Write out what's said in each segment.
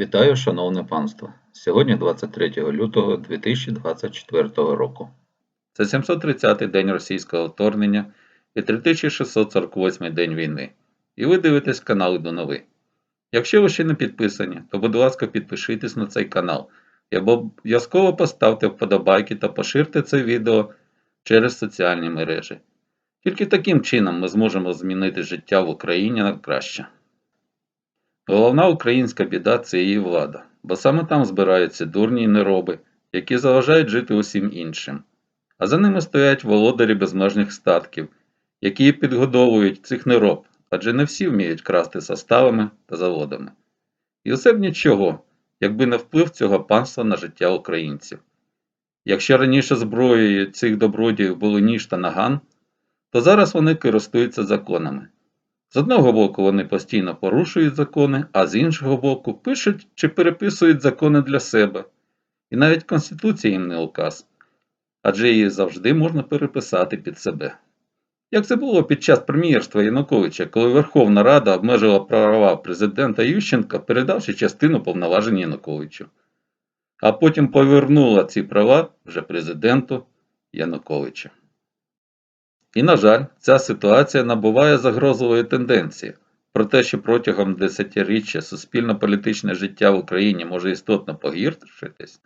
Вітаю, шановне панство! Сьогодні 23 лютого 2024 року. Це 730-й день російського вторгнення і 3648 день війни. І ви дивитесь канал Іду Новий. Якщо ви ще не підписані, то будь ласка підпишитесь на цей канал і обов'язково поставте вподобайки та поширте це відео через соціальні мережі. Тільки таким чином ми зможемо змінити життя в Україні на краще. Головна українська біда це її влада, бо саме там збираються дурні нероби, які заважають жити усім іншим. А за ними стоять володарі безмежних статків, які підгодовують цих нероб, адже не всі вміють красти составами та заводами. І усе б нічого, якби не вплив цього панства на життя українців. Якщо раніше зброєю цих добродіїв були ніж та наган, то зараз вони користуються законами. З одного боку, вони постійно порушують закони, а з іншого боку, пишуть чи переписують закони для себе. І навіть Конституція їм не указ, адже її завжди можна переписати під себе. Як це було під час прем'єрства Януковича, коли Верховна Рада обмежила права президента Ющенка, передавши частину повноважень Януковичу, а потім повернула ці права вже президенту Януковича. І, на жаль, ця ситуація набуває загрозової тенденції. Про те, що протягом десятиріччя суспільно-політичне життя в Україні може істотно погіршитись,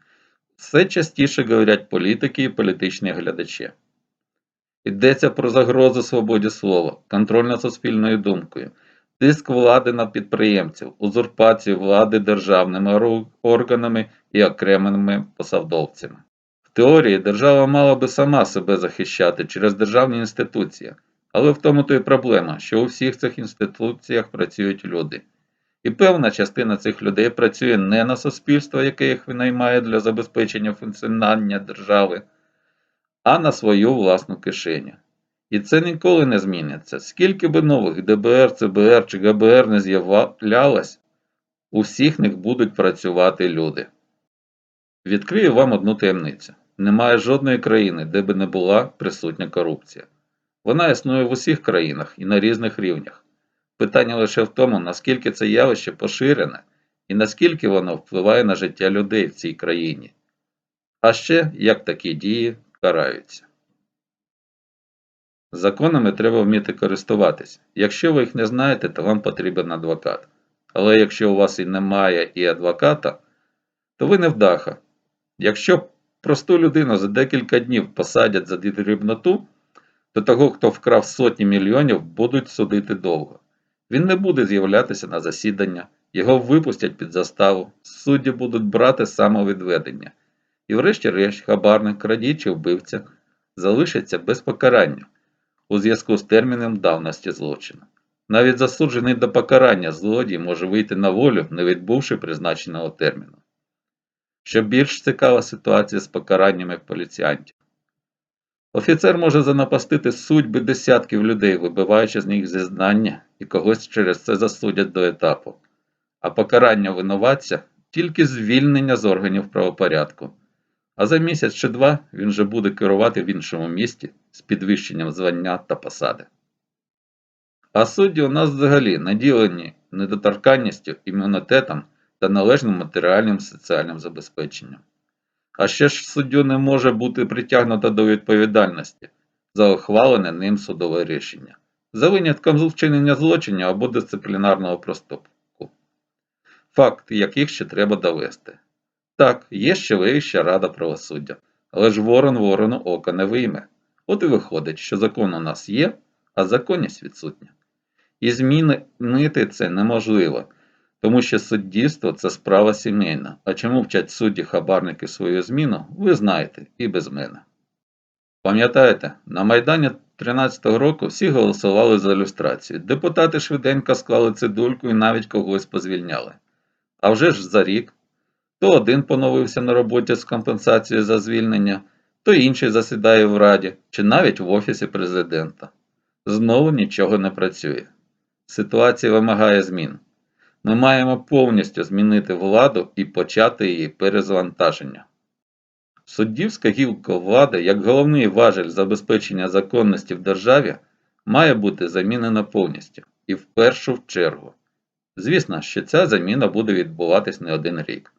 все частіше говорять політики і політичні глядачі. Йдеться про загрозу свободі слова, контроль над суспільною думкою, тиск влади на підприємців, узурпацію влади державними органами і окремими посадовцями теорії держава мала би сама себе захищати через державні інституції, але в тому то й проблема, що у всіх цих інституціях працюють люди. І певна частина цих людей працює не на суспільство, яке їх винаймає для забезпечення функціонування держави, а на свою власну кишеню. І це ніколи не зміниться. Скільки би нових ДБР, ЦБР чи ГБР не з'являлось, у всіх них будуть працювати люди. Відкрию вам одну таємницю. Немає жодної країни, де би не була присутня корупція. Вона існує в усіх країнах і на різних рівнях. Питання лише в тому, наскільки це явище поширене і наскільки воно впливає на життя людей в цій країні. А ще як такі дії караються. Законами треба вміти користуватись. Якщо ви їх не знаєте, то вам потрібен адвокат. Але якщо у вас і немає і адвоката, то ви не вдаха. Якщо просту людину за декілька днів посадять за дрібноту, то того, хто вкрав сотні мільйонів, будуть судити довго. Він не буде з'являтися на засідання, його випустять під заставу, судді будуть брати самовідведення. І врешті-решт хабарник, крадій чи вбивця залишиться без покарання у зв'язку з терміном давності злочину. Навіть засуджений до покарання злодій може вийти на волю, не відбувши призначеного терміну. Ще більш цікава ситуація з покараннями поліціянтів. Офіцер може занапастити судьби десятків людей, вибиваючи з них зізнання і когось через це засудять до етапу, а покарання винуватця тільки звільнення з органів правопорядку. А за місяць чи два він вже буде керувати в іншому місті з підвищенням звання та посади. А судді у нас взагалі наділені недоторканністю імунітетом та належним матеріальним соціальним забезпеченням. А ще ж суддю не може бути притягнуто до відповідальності за ухвалене ним судове рішення, за винятком вчинення злочинів або дисциплінарного проступку, факт яких ще треба довести. Так, є ще вища рада правосуддя, але ж ворон ворону ока не вийме. От і виходить, що закон у нас є, а законність відсутня. І змінити це неможливо, тому що суддівство це справа сімейна. А чому вчать судді хабарники свою зміну, ви знаєте і без мене. Пам'ятаєте, на Майдані 13-го року всі голосували за люстрацію. Депутати швиденько склали цидульку і навіть когось позвільняли. А вже ж за рік то один поновився на роботі з компенсацією за звільнення, то інший засідає в Раді чи навіть в Офісі президента. Знову нічого не працює. Ситуація вимагає змін. Ми маємо повністю змінити владу і почати її перезвантаження. Суддівська гілка влади, як головний важель забезпечення законності в державі, має бути замінена повністю і в першу чергу. Звісно, що ця заміна буде відбуватись не один рік,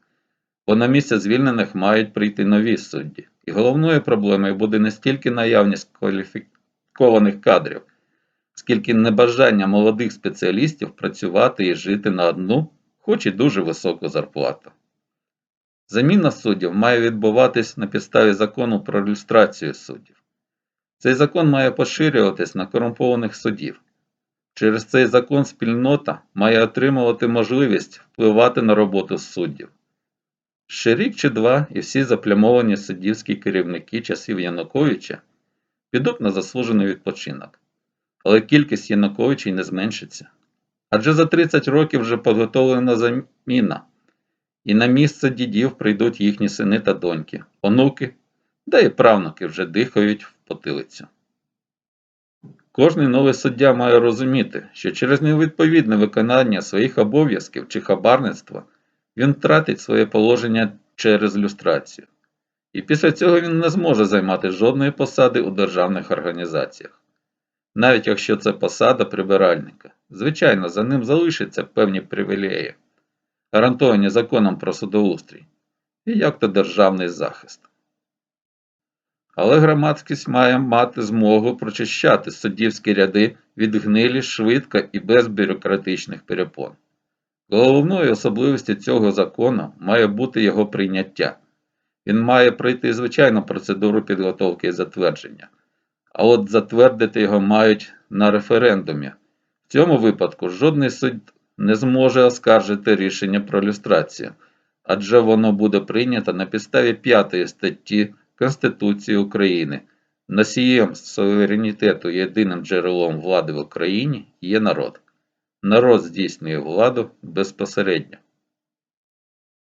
бо на місце звільнених мають прийти нові судді, і головною проблемою буде не стільки наявність кваліфікованих кадрів, скільки небажання молодих спеціалістів працювати і жити на одну, хоч і дуже високу зарплату. Заміна суддів має відбуватись на підставі закону про люстрацію суддів. Цей закон має поширюватись на корумпованих суддів. Через цей закон спільнота має отримувати можливість впливати на роботу суддів. Ще рік чи два і всі заплямовані суддівські керівники часів Януковича підуть на заслужений відпочинок. Але кількість Януковичей не зменшиться. Адже за 30 років вже підготовлена заміна, і на місце дідів прийдуть їхні сини та доньки, онуки, да і правнуки вже дихають в потилицю. Кожний новий суддя має розуміти, що через невідповідне виконання своїх обов'язків чи хабарництва він втратить своє положення через люстрацію. І після цього він не зможе займати жодної посади у державних організаціях. Навіть якщо це посада прибиральника, звичайно, за ним залишаться певні привілеї, гарантовані законом про судоустрій, і як то державний захист. Але громадськість має мати змогу прочищати суддівські ряди від гнилі швидко і без бюрократичних перепон. Головною особливістю цього закону має бути його прийняття. Він має пройти звичайну процедуру підготовки і затвердження, а от затвердити його мають на референдумі. В цьому випадку жодний суд не зможе оскаржити рішення про люстрацію, адже воно буде прийнято на підставі 5 статті Конституції України. Носієм суверенітету єдиним джерелом влади в Україні є народ. Народ здійснює владу безпосередньо.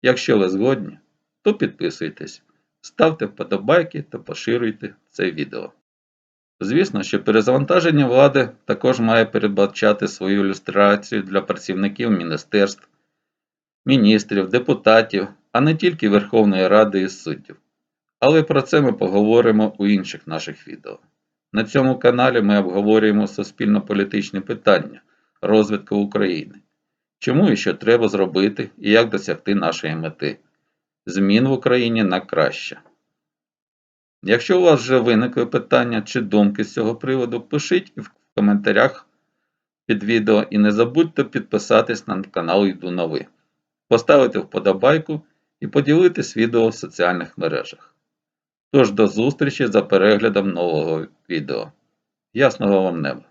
Якщо ви згодні, то підписуйтесь, ставте вподобайки та поширюйте це відео. Звісно, що перезавантаження влади також має передбачати свою ілюстрацію для працівників міністерств, міністрів, депутатів, а не тільки Верховної Ради і суддів. Але про це ми поговоримо у інших наших відео. На цьому каналі ми обговорюємо суспільно-політичні питання розвитку України. Чому і що треба зробити і як досягти нашої мети змін в Україні на краще. Якщо у вас вже виникли питання чи думки з цього приводу, пишіть в коментарях під відео і не забудьте підписатись на канал Йду Нови, поставити вподобайку і поділитись відео в соціальних мережах. Тож до зустрічі за переглядом нового відео. Ясного вам неба!